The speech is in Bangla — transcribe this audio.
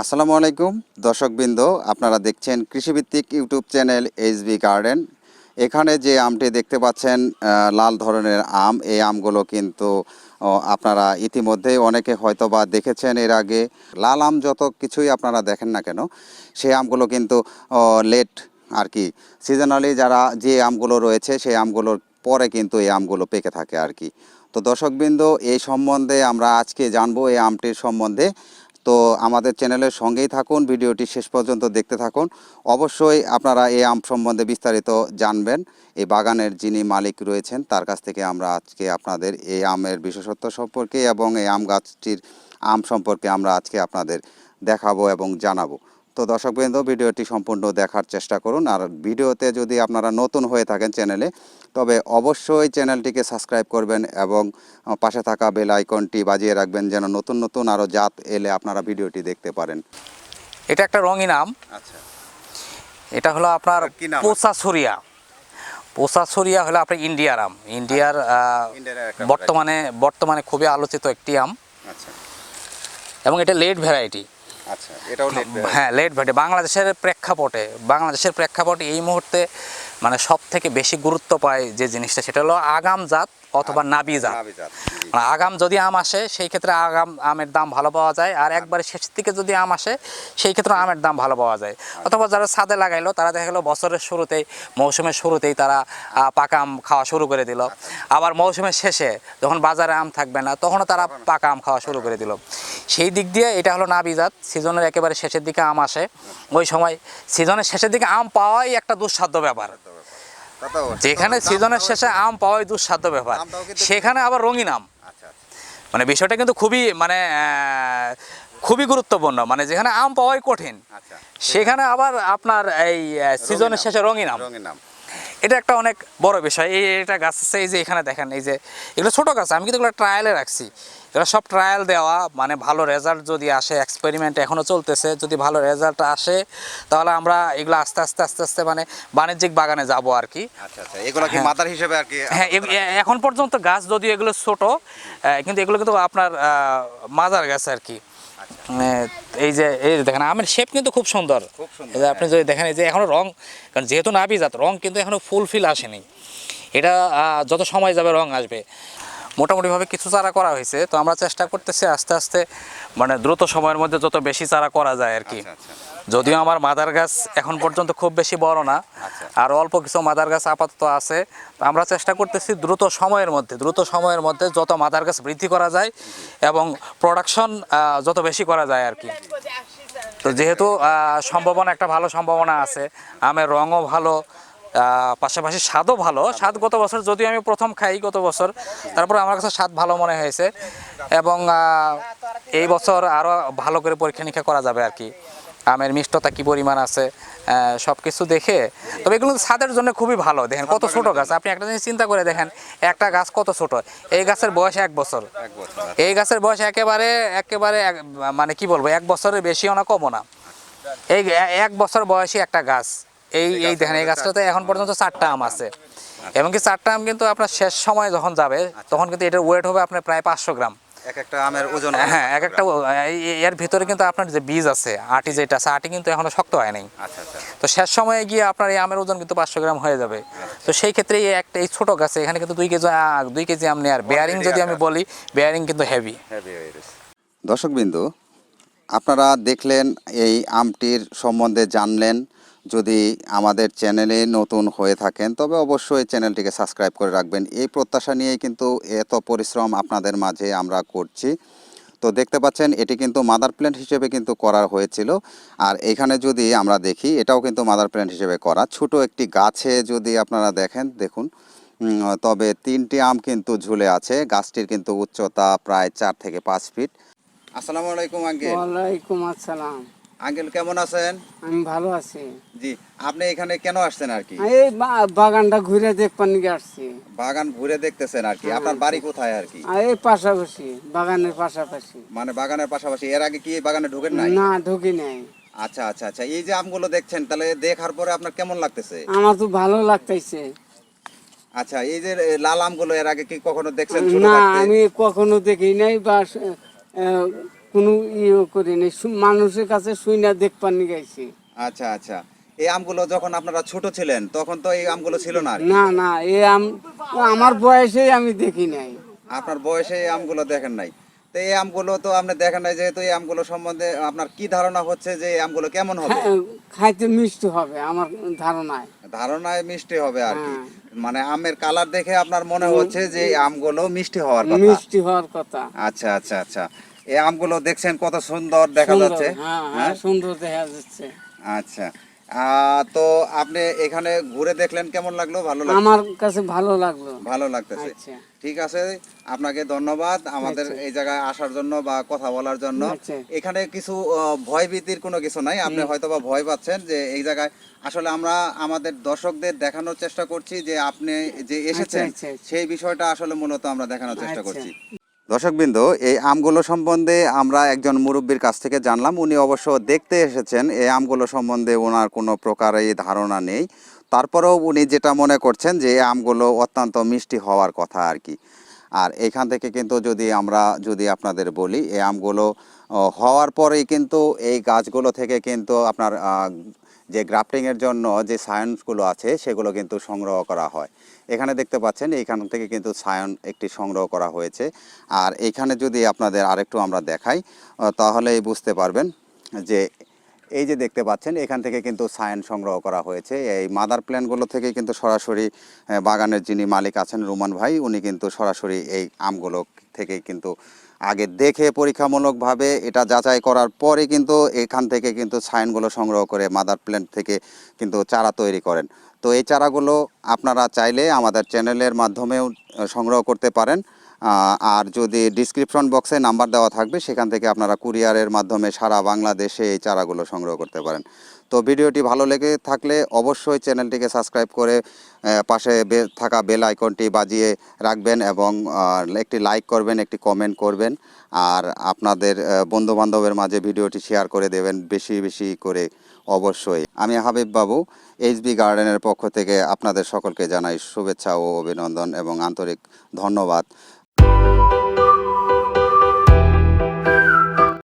আসসালামু আলাইকুম। দর্শকবৃন্দ, আপনারা দেখছেন কৃষিভিত্তিক ইউটিউব চ্যানেল এইচবি গার্ডেন। এখানে যে আমটি দেখতে পাচ্ছেন লাল ধরনের আম। এই আমগুলো কিন্তু আপনারা ইতিমধ্যেই অনেকে হয়তো বা দেখেছেন এর আগে। লাল আম যত কিছুই আপনারা দেখেন না কেন, সেই আমগুলো কিন্তু লেট আর কি সিজনালি যারা যে আমগুলো রয়েছে, সেই আমগুলোর পরে কিন্তু এই আমগুলো পেকে থাকে আর কি। তো দর্শকবৃন্দ, এই সম্বন্ধে আমরা আজকে জানব এই আমটির সম্বন্ধে। তো আমাদের চ্যানেলের সঙ্গেই থাকুন, ভিডিওটি শেষ পর্যন্ত দেখতে থাকুন। অবশ্যই আপনারা এই আম সম্বন্ধে বিস্তারিত জানবেন। এই বাগানের যিনি মালিক রয়েছেন, তার কাছ থেকে আমরা আজকে আপনাদের এই আমের বিশেষত্ব সম্পর্কে এবং এই আম গাছটির আম সম্পর্কে আমরা আজকে আপনাদের দেখাবো এবং জানাব। তো দর্শকবৃন্দ ভিডিওটি সম্পূর্ণ দেখার চেষ্টা করুন। আর ভিডিওতে যদি আপনারা নতুন হয়ে থাকেন চ্যানেলে তবে অবশ্যই চ্যানেলটিকে সাবস্ক্রাইব করবেন এবং পাশে থাকা বেল আইকনটি বাজিয়ে রাখবেন যেন নতুন নতুন আরও জাত এলে আপনারা ভিডিওটি দেখতে পারেন। এটা একটা রঙিন আম। আচ্ছা। এটা হলো আপনার আর কি নাম? পোসা সরিয়া পোসা সরিয়া হলো আপনার ইন্ডিয়ার আম। ইন্ডিয়ার একটা বর্তমানে বর্তমানে খুবই আলোচিত একটি আম। আচ্ছা। এবং এটা লেট ভ্যারাইটি। আচ্ছা এটাও হ্যাঁ লেট ভ্যারাইটি বাংলাদেশের প্রেক্ষাপটে বাংলাদেশের প্রেক্ষাপটে এই মুহূর্তে মানে সব থেকে বেশি গুরুত্ব পায় যে জিনিসটা সেটা হলো আগাম জাত অথবা নাবি জাত। মানে আগাম যদি আম আসে সেই ক্ষেত্রে আগাম আমের দাম ভালো পাওয়া যায়। আর একবারে শেষের দিকে যদি আম আসে সেই ক্ষেত্রে আমের দাম ভালো পাওয়া যায়। অথবা যারা ছাদে লাগাইলো তারা দেখা গেলো বছরের শুরুতেই মৌসুমের শুরুতেই তারা পাকা আম খাওয়া শুরু করে দিল। আবার মৌসুমের শেষে যখন বাজারে আম থাকবে না তখনও তারা পাকা আম খাওয়া শুরু করে দিল। সেই দিক দিয়ে এটা হলো নাবিজাত। সিজনের একেবারে শেষের দিকে আম আসে। ওই সময় সিজনের শেষের দিকে আম পাওয়াই একটা দুঃসাধ্য ব্যাপার। যেখানে সিজনের শেষে আম পাওয়াই দুঃসাধ্য ব্যাপার। সেখানে আবার রঙিন আম। আচ্ছা আচ্ছা। মানে বিষয়টা কিন্তু খুবই মানে খুবই গুরুত্বপূর্ণ। মানে যেখানে আম পাওয়াই কঠিন আচ্ছা সেখানে আবার আপনার এই সিজনের শেষে রঙিন আম। এটা একটা অনেক বড় বিষয়। এই এটা গাছ আছে এই যে এখানে দেখেন এই যে এগুলো ছোট গাছ আমি কিন্তু এগুলো ট্রায়ালে রাখছি। এগুলো সব ট্রায়াল দেওয়া মানে ভালো রেজাল্ট যদি আসে এক্সপেরিমেন্ট এখনও চলতেছে যদি ভালো রেজাল্ট আসে তাহলে আমরা এগুলো আস্তে আস্তে আস্তে আস্তে মানে বাণিজ্যিক বাগানে যাব আর কি। আচ্ছা আচ্ছা এগুলো কি হ্যাঁ। মাদার হিসেবে আর কি হ্যাঁ এখন পর্যন্ত গাছ যদিও এগুলো ছোট কিন্তু এগুলো কিন্তু আপনার মাদার গাছ আর কি। এই যে এই যে দেখেন আমের শেপ কিন্তু খুব সুন্দর। আপনি যদি দেখেন এই যে এখনও রং কারণ যেহেতু নাবি জাত রং কিন্তু এখনও ফুলফিল আসেনি। এটা যত সময় যাবে রং আসবে। মোটামুটিভাবে কিছু চারা করা হয়েছে। তো আমরা চেষ্টা করতেছি আস্তে আস্তে মানে দ্রুত সময়ের মধ্যে যত বেশি চারা করা যায় আর কি। আচ্ছা আচ্ছা। যদিও আমার মাদার গাছ এখন পর্যন্ত খুব বেশি বড় না আচ্ছা। আর অল্প কিছু মাদার গাছ আপাতত আছে। তো আমরা চেষ্টা করতেছি দ্রুত সময়ের মধ্যে দ্রুত সময়ের মধ্যে যত মাদার গাছ বৃদ্ধি করা যায় এবং প্রোডাকশন যত বেশি করা যায় আর কি। তো যেহেতু সম্ভাবনা একটা ভালো সম্ভাবনা আছে আমের রঙও ভালো পাশাপাশি স্বাদও ভালো। স্বাদ গত বছর যদিও আমি প্রথম খাই গত বছর তারপর আমার কাছে স্বাদ ভালো মনে হয়েছে এবং এই বছর আরও ভালো করে পরীক্ষা নিরীক্ষা করা যাবে আর কি। আমের মিষ্টতা কি পরিমাণ আছে সব কিছু দেখে। তবে এগুলো ছাদের জন্য খুবই ভালো। দেখেন কত ছোট গাছ। আপনি একটা জিনিস চিন্তা করে দেখেন একটা গাছ কত ছোট। এই গাছের বয়স এক বছর। এই গাছের বয়স একেবারে একেবারে এক- মানে কি বলব এক বছরের বেশিও না কমও না। এই এক বছর বয়সী একটা গাছ। এই এই দেখেন এই গাছটাতে এখন পর্যন্ত চারটা আম আছে। এমনকি চারটা আম কিন্তু আপনার শেষ সময় যখন যাবে তখন কিন্তু এটার ওয়েট হবে আপনার প্রায় পাঁচশো গ্রাম। এক একটা আমের ওজন হ্যাঁ এক একটা এর ভিতরে কিন্তু আপনার যে বীজ আছে আটি যেটা আছে আটি কিন্তু এখনও শক্ত হয় নাই। আচ্ছা আচ্ছা। তো শেষ সময়ে গিয়ে আপনার এই আমের ওজন কিন্তু পাঁচশো গ্রাম হয়ে যাবে। তো সেই ক্ষেত্রে এই একটা এই ছোট গাছে এখানে কিন্তু দুই কেজি দুই কেজি আম নেই। আর বেয়ারিং যদি আমি বলি বেয়ারিং কিন্তু হেভি দর্শকবিন্দু আপনারা দেখলেন এই আমটির সম্বন্ধে জানলেন। যদি আমাদের চ্যানেলে নতুন হয়ে থাকেন, তবে অবশ্যই চ্যানেলটিকে সাবস্ক্রাইব করে রাখবেন। এই প্রত্যাশা নিয়েই কিন্তু এত পরিশ্রম আপনাদের মাঝে আমরা করছি। তো দেখতে পাচ্ছেন, এটি কিন্তু মাদার প্ল্যান্ট হিসেবে কিন্তু করা হয়েছিল। আর এখানে যদি আমরা দেখি, এটাও কিন্তু মাদার প্ল্যান্ট হিসেবে করা। ছোট একটি গাছে যদি আপনারা দেখেন, দেখুন। তবে তিনটি আম কিন্তু ঝুলে আছে। গাছটির কিন্তু উচ্চতা প্রায় চার থেকে পাঁচ ফিট। আসসালামু আলাইকুম, আঙ্কেল। ওয়ালাইকুম আসসালাম। আঙ্কেল কেমন আছেন? আমি ভালো আছি। জি আপনি এখানে কেন আসছেন আর কি? এই বাগানটা ঘুরে দেখবার নিকে আসছি। বাগান ঘুরে দেখতেছেন আর কি। আপনার বাড়ি কোথায় আর কি? এই পাশাপাশি বাগানের পাশাপাশি। মানে বাগানের পাশাপাশি। এর আগে কি বাগানে ঢোকেন নাই? না ঢুকি নাই। আচ্ছা আচ্ছা আচ্ছা। এই যে আমগুলো দেখছেন তাহলে দেখার পরে আপনার কেমন লাগতেছে? আমার তো ভালো লাগতেছে। আচ্ছা এই যে লাল আমগুলো এর আগে কি কখনো দেখছেন না আমি কখনো দেখি নাই বা কোনো ইয়ে করি নাই। মানুষের কাছে শুই না দেখবার নিয়ে গেছি আচ্ছা আচ্ছা। এই আমগুলো যখন আপনারা ছোট ছিলেন তখন তো এই আমগুলো ছিল না না না এ আম আমার বয়সেই আমি দেখি নাই। আপনার বয়সে এই আমগুলো দেখেন নাই। তো এই আমগুলো তো আপনি দেখেন নাই যেহেতু এই আমগুলো সম্বন্ধে আপনার কি ধারণা হচ্ছে যে এই আমগুলো কেমন হবে? খা- খাইতে মিষ্টি হবে আমার ধারণায়। ধারণায় মিষ্টি হবে আর কি। হ্যাঁ। মানে আমের কালার দেখে আপনার মনে হচ্ছে যে এই আমগুলো মিষ্টি হওয়ার কথা। মিষ্টি হওয়ার কথা। আচ্ছা আচ্ছা আচ্ছা। এই আমগুলো দেখছেন কত সুন্দর দেখা যাচ্ছে। হ্যাঁ হ্যাঁ হ্যাঁ? সুন্দর দেখা যাচ্ছে। আচ্ছা। তো আপনি এখানে ঘুরে দেখলেন কেমন লাগল? ভালো লাগল? আমার কাছে ভালো লাগল। ভালো লাগতেছে। আচ্ছা। ঠিক আছে আপনাকে ধন্যবাদ আমাদের আচ্ছা। এই জায়গায় আসার জন্য বা কথা বলার জন্য। আচ্ছা। এখানে কিছু ভয় ভীতির কোনো কিছু নাই। আপনি হয়তো বা ভয় পাচ্ছেন যে এই জায়গায় আসলে আমরা আমাদের দর্শকদের দেখানোর চেষ্টা করছি যে আপনি যে এসেছেন। সেই বিষয়টা আসলে মূলত আমরা দেখানোর চেষ্টা। করছি। দর্শকবৃন্দ, এই আমগুলো সম্বন্ধে আমরা একজন মুরব্বীর কাছ থেকে জানলাম। উনি অবশ্য দেখতে এসেছেন, এই আমগুলো সম্বন্ধে ওনার কোনো প্রকারই ধারণা নেই। তারপরেও উনি যেটা মনে করছেন যে, এই আমগুলো অত্যন্ত মিষ্টি হওয়ার কথা আর কি। আর এখান থেকে কিন্তু যদি আমরা, যদি আপনাদের বলি, এই আমগুলো হওয়ার পরেই কিন্তু এই গাছগুলো থেকে কিন্তু আপনার যে গ্রাফটিংয়ের জন্য যে সায়েন্সগুলো আছে, সেগুলো কিন্তু সংগ্রহ করা হয়। এখানে দেখতে পাচ্ছেন, এইখান থেকে কিন্তু সায়ন একটি সংগ্রহ করা হয়েছে। আর এইখানে যদি আপনাদের আরেকটু আমরা দেখাই তাহলেই বুঝতে পারবেন যে এই যে দেখতে পাচ্ছেন, এখান থেকে কিন্তু সায়েন সংগ্রহ করা হয়েছে। এই মাদার প্ল্যানগুলো থেকে কিন্তু সরাসরি বাগানের যিনি মালিক আছেন রুমান ভাই, উনি কিন্তু সরাসরি এই আমগুলো থেকে কিন্তু আগে দেখে পরীক্ষামূলকভাবে এটা যাচাই করার পরে কিন্তু এখান থেকে কিন্তু সাইনগুলো সংগ্রহ করে মাদার প্ল্যান্ট থেকে কিন্তু চারা তৈরি করেন। তো এই চারাগুলো আপনারা চাইলে আমাদের চ্যানেলের মাধ্যমেও সংগ্রহ করতে পারেন। আর যদি ডিসক্রিপশন বক্সে নাম্বার দেওয়া থাকবে, সেখান থেকে আপনারা কুরিয়ারের মাধ্যমে সারা বাংলাদেশে এই চারাগুলো সংগ্রহ করতে পারেন। তো ভিডিওটি ভালো লেগে থাকলে অবশ্যই চ্যানেলটিকে সাবস্ক্রাইব করে পাশে থাকা বেল আইকনটি বাজিয়ে রাখবেন এবং একটি লাইক করবেন, একটি কমেন্ট করবেন। আর আপনাদের বন্ধুবান্ধবের মাঝে ভিডিওটি শেয়ার করে দেবেন বেশি বেশি করে অবশ্যই। আমি হাবিব বাবু এইচবি গার্ডেনের পক্ষ থেকে আপনাদের সকলকে জানাই শুভেচ্ছা ও অভিনন্দন এবং আন্তরিক ধন্যবাদ।